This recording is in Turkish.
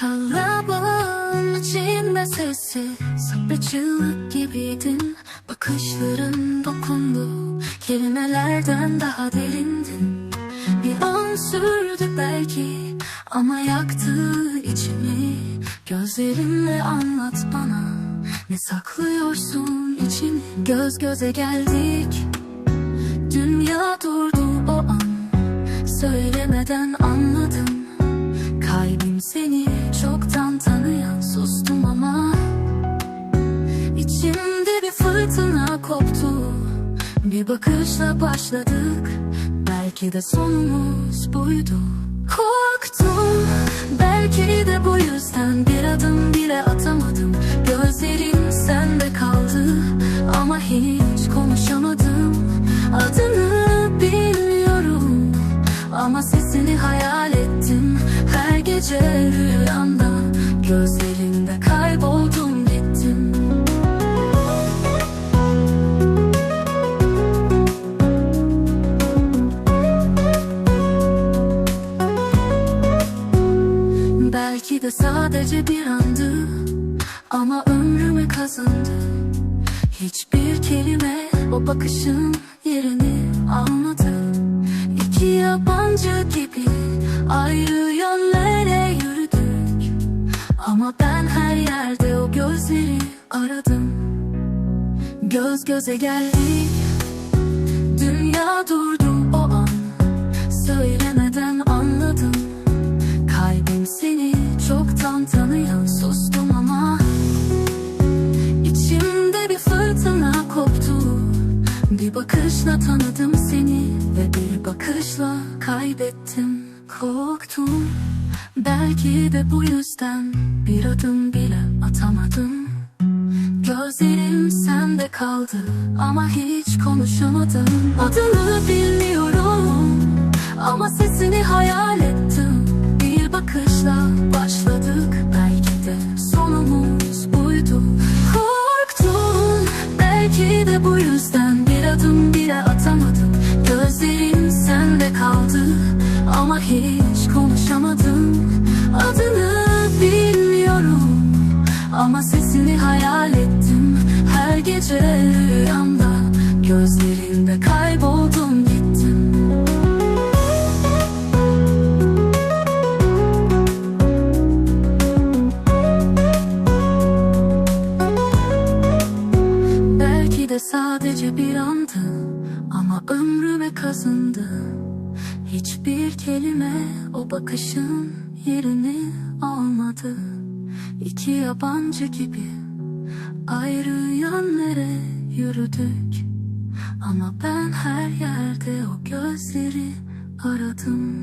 Kalabalığın içinde sessiz Bir çığlık gibiydin Bakışların dokundu Kelimelerden daha derindin Bir an sürdü belki Ama yaktı içimi. Gözlerinle anlat bana Ne saklıyorsun içini? Göz göze geldik Dünya durdu o an. Söylemeden anladım Kalbim seni çoktan tanıyan sustum ama İçimde bir fırtına koptu. Bir bakışla başladık Belki de sonumuz buydu. Korktum Belki de bu yüzden bir adım bile atamadım. Gözlerim sende kaldı Ama hiç konuşamadım. Adını bilmiyorum Ama Her gece rüyamda Gözlerinde kayboldum gittim. Belki de sadece bir andı Ama ömrümü kazandı. Hiçbir kelime o bakışın yerini Ben her yerde o gözleri aradım. Göz göze geldik Dünya durdu o an. Söylemeden anladım. Kalbim seni çoktan tanıyan sustum ama İçimde bir fırtına koptu. Bir bakışla tanıdım seni Ve bir bakışla kaybettim. Korktum Belki de bu yüzden Bir adım bile atamadım. Gözlerim sende kaldı Ama hiç konuşamadım. Adını bilmiyorum Ama sesini hayal ettim. Bir bakışla başladık Belki de sonumuz buydu. Korktum Belki de bu yüzden Bir adım bile atamadım. Gözlerim sende kaldı Ama hiç konuşamadım. Adını bilmiyorum ama sesini hayal ettim. Her gece rüyamda Gözlerinde kayboldum gittim. Belki de sadece bir andı Ama ömrüme kazındı Hiçbir kelime o bakışın yerini almadı. İki yabancı gibi ayrı yönlere yürüdük. Ama ben her yerde o gözleri aradım